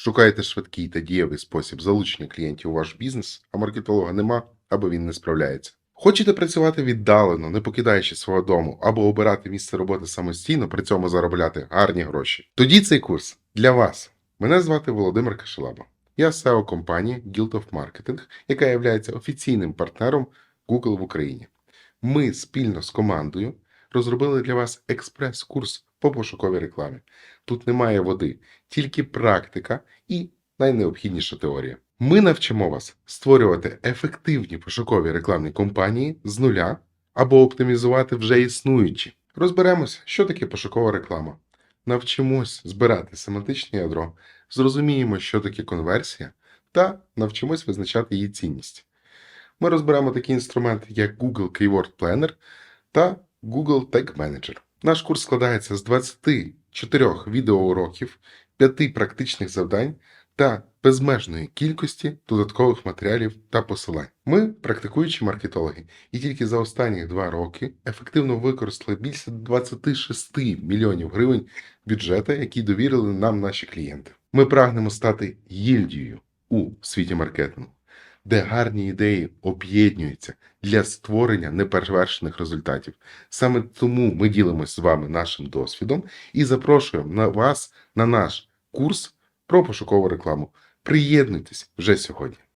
Шукаєте швидкий та дієвий спосіб залучення клієнтів у ваш бізнес, а маркетолога нема або він не справляється. Хочете працювати віддалено, не покидаючи свого дому, або обирати місце роботи самостійно, при цьому заробляти гарні гроші? Тоді цей курс для вас. Мене звати Володимир Кашелаба. Я SEO компанії Guild of Marketing, яка є офіційним партнером Google в Україні. Ми спільно з командою розробили для вас експрес-курс по пошуковій рекламі. Тут немає води, тільки практика і найнеобхідніша теорія. Ми навчимо вас створювати ефективні пошукові рекламні кампанії з нуля або оптимізувати вже існуючі. Розберемося, що таке пошукова реклама. Навчимось збирати семантичне ядро, зрозуміємо, що таке конверсія, та навчимось визначати її цінність. Ми розберемо такі інструменти, як Google Keyword Planner та Google Tag Manager. Наш курс складається з 24 відеоуроків, 5 практичних завдань та безмежної кількості додаткових матеріалів та посилань. Ми практикуючі маркетологи, і тільки за останні два роки ефективно використали більше 26 мільйонів гривень бюджету, які довірили нам наші клієнти. Ми прагнемо стати гільдією у світі маркетингу, де гарні ідеї об'єднуються для створення неперевершених результатів. Саме тому ми ділимося з вами нашим досвідом і запрошуємо на вас на наш курс про пошукову рекламу. Приєднуйтесь вже сьогодні.